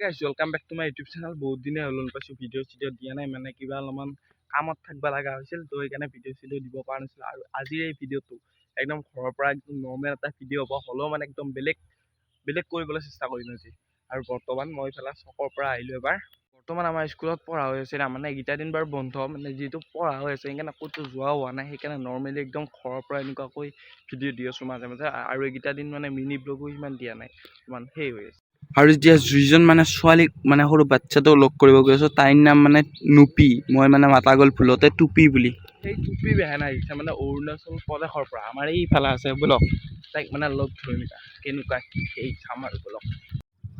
Guys welcome back to my YouTube channel বহুত দিনে হ'ল পাইছোঁ ভিডিঅ' চিডিঅ' দিয়া নাই মানে কিবা অলপমান কামত থাকিব লগা হৈছিল তো সেইকাৰণে ভিডিঅ' চিডিঅ' দিব পৰা নাছিলোঁ। আৰু আজিৰ এই ভিডিঅ'টো একদম ঘৰৰ পৰা একদম নৰ্মেল এটা ভিডিঅ' হ'ব হ'লেও মানে একদম বেলেগ বেলেগ কৰিবলৈ চেষ্টা কৰিম আজি। আৰু বৰ্তমান মই ইফালে চকৰ পৰা আহিলোঁ এবাৰ। বৰ্তমান আমাৰ স্কুলত পঢ়া হৈ আছে মানে এইকেইটা দিন বাৰু বন্ধ মানে যিহেতু পঢ়া হৈ আছে সেইকাৰণে ক'তো যোৱাও হোৱা নাই সেইকাৰণে নৰ্মেলি একদম ঘৰৰ পৰা এনেকুৱাকৈ ভিডিঅ' দি আছোঁ মাজে মাজে। আৰু এইকেইটা দিন মানে মিনি ব্লগো সিমান দিয়া নাই ইমান সেই হৈ আছে। আৰু এতিয়া যিজন মানে ছোৱালীক মানে সৰু বাচ্ছাটো লগ কৰিব গৈ আছোঁ তাইৰ নাম মানে নুপি। মই মানে মাতা গ'ল ভুলতে টুপি বুলি। সেই টুপি বেহেনা আহিছে মানে অৰুণাচল প্ৰদেশৰ পৰা। আমাৰ এইফালে আছে বলক তাইক মানে লগ ধৰিম এতিয়া। কেনেকুৱা কি সেই চাম আৰু বলক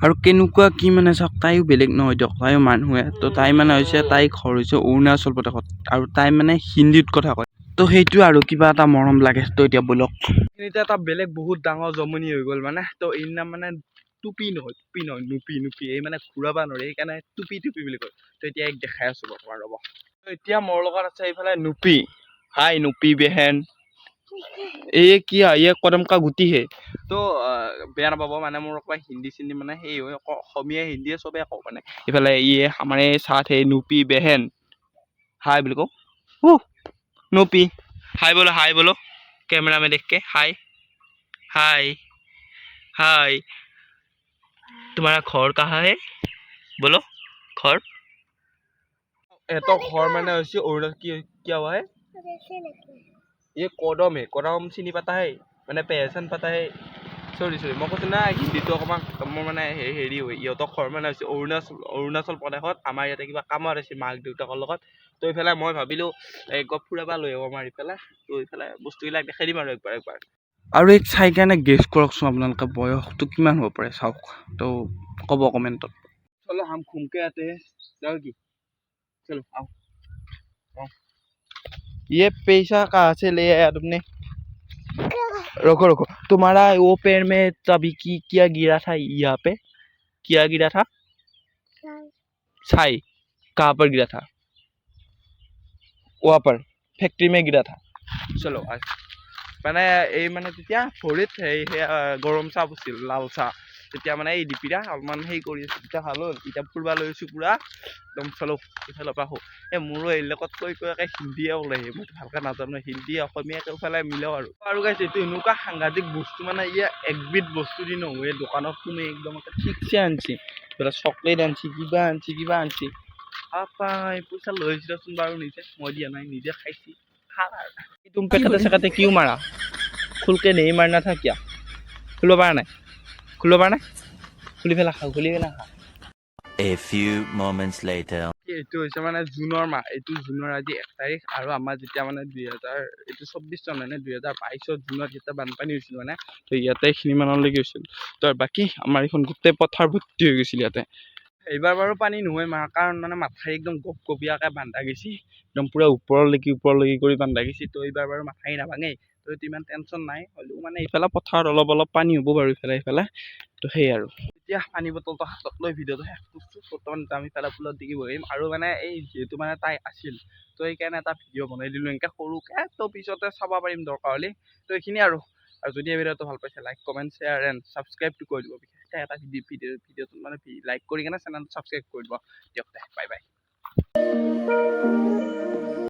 আৰু কেনেকুৱা কি মানে চাওক তাইও বেলেগ নহয় দিয়ক। তাইও মানুহে। তো তাই মানে হৈছে তাই ঘৰ হৈছে অৰুণাচল প্ৰদেশত। আৰু তাই মানে হিন্দীত কথা কয়। তো সেইটোৱে আৰু কিবা এটা মৰম লাগে। তো এতিয়া বলক। এইখিনিতে এটা বেলেগ বহুত ডাঙৰ জমনি হৈ গ'ল মানে। তো এই নাম মানে টুপি নহয় টুপি নহয়, নুপি নুপি, এই মানে ঘূৰাব নোৱাৰে সেইকাৰণে টুপি টুপি বুলি কয়। তো এতিয়া এক দেখাই আছো বৰ্তমান, ৰ'ব। এতিয়া মোৰ লগত আছে এইফালে নুপি। হাই, নুপি বেহেন। এই কি হয়, এই কদম কা গুটি হে। তো বেয়া নাপাব মানে মোৰ অকমান হিন্দী চিন্দি মানে সেই হয় অসমীয়া, হিন্দীয়ে চবেই কওঁ মানে। ইফালে ইয়ে আমাৰ এই চাথ সেই নুপি বেহেন। হাই বুলি কওঁ। হু নুপি। হাই বোলো হাই বোলো। কেমেৰা মে দেখকে হাই। হাই। হাই। तुम्हारा घर कहाँ है बोलो घर এহঁতৰ ঘৰ মানে হৈছে অৰুণাচল কি কিয়া हुआ है ये কদম হে কদম চিনি পাতা হে মানে পেহেচান পাতা হে চৰি চৰি মই কৈছোঁ না হিন্দীটো অকণমান মোৰ মানে হে- হেৰি হয় ইহঁতৰ ঘৰ মানে হৈছে অৰুণাচল অৰুণাচল প্ৰদেশত আমাৰ ইয়াতে কিবা কামত আছে মাক দেউতাকৰ লগত তো এইফালে মই ভাবিলোঁ এই গপ ফুৰাব লৈ আহিব আমাৰ ইফালে তো এইফালে বস্তুবিলাক দেখাই দিম আৰু একবাৰ একবাৰ আৰু এই চাই কাৰণে গেছ কৰকচোন আপোনালোকে বয়সটো কিমান হ'ব পাৰে চাওক তো ক'ব কমেণ্টত चलो हम घूम के आते हैं जाओगी चलो आओ आओ ये पैसा कहाँ से ले आया तुमने रुको रुको तुम्हारा वो पैर में तभी की क्या गिरा था यहाँ पे क्या गिरा था छाई कहाँ पर गिरा था वहाँ पर फैक्ट्री में गिरा था चलो आज মানে এই মানে তেতিয়া ভৰিত সেই সেয়া গৰম চাহ আছিল লাল চাহ। তেতিয়া মানে এই ডিপিৰা অলপমান হেৰি কৰি আছোঁ তেতিয়া ভালো হ'ল। এতিয়া ফুৰিব লৈ আছোঁ পূৰা, একদম চালো ইফালৰ পৰা আহোঁ এই মোৰো এই লগত কৈ কৈ একে হিন্দীয়ে ওলাই মই ভালকৈ নাজানো, হিন্দী অসমীয়াকে ফালে মিলাওঁ আৰু। আৰু গাইছে এইটো এনেকুৱা সাংঘাতিক বস্তু মানে ইয়ে একবিধ বস্তু দি নহয় দোকানত সোমে একদম একে ঠিকছে আনছি। বোলে চকলেট আনছি, কিবা আনছি কিবা আনছি। পাপাই পইচা লৈ আহিছিলচোন বাৰু নিজে, মই দিয়া নাই, নিজে খাইছি। খা আৰু তুম पे कटे से कटे क्यों मारा खुल के नहीं मारना था क्या খুলিব পৰা নাই খুলিব পৰা নাই খুলি পেলাই খাওঁ খুলি পেলাই খাওঁ A few moments later. এইটো হৈছে মানে জুনৰ মাহ এইটো জুনৰ আজি এক তাৰিখ আৰু আমাৰ যেতিয়া মানে দুই হাজাৰ এইটো চৌব্বিছ চন মানে দুই হাজাৰ বাইছত জুনত যেতিয়া বানপানী হৈছিল মানে তো ইয়াতে এইখিনি মানলৈকে হৈছিল তো আৰু বাকী আমাৰ এইখন গোটেই পথাৰ ভৰ্তি হৈ গৈছিল ইয়াতে এইবাৰ বাৰু পানী নহয় মাৰ কাৰণ মানে মাথাউৰি একদম গপ গপিয়াকৈ বান্ধা গৈছে। একদম পূৰা ওপৰলৈকে ওপৰলৈকে কৰি বান্ধা গৈছে। তো এইবাৰ বাৰু মাথাউৰি নাভাঙেই। তো ইমান টেনশ্যন নাই। হ'লেও মানে ইফালে পথাৰত অলপ অলপ পানী হ'ব বাৰু ইফালে ইফালে তো সেই আৰু। এতিয়া পানী বটলটো হাতত লৈ ভিডিঅ'টো শেষ কৰিছোঁ। বৰ্তমান আমি ইফালে ফুলত দেখি বহিম আৰু মানে এই যিহেতু মানে তাই আছিল, তো সেইকাৰণে এটা ভিডিঅ' বনাই দিলোঁ এনেকৈ সৰুকৈ। তো পিছতে চাব পাৰিম দৰকাৰ হ'লে। তো এইখিনি আৰু। আৰু যদি এই ভিডিঅ'টো ভালো পাইছে লাইক কমেণ্ট শ্বেয়াৰ এণ্ড ছাবস্ক্ৰাইবটো কৰি দিব বিশেষকৈ এটা ভিডিঅ' ভিডিঅ' ভিডিঅ'টো মানে লাইক কৰি কিনে চেনেলটো ছাবস্ক্ৰাইব কৰি দিব। দিয়ক দে বাই বাই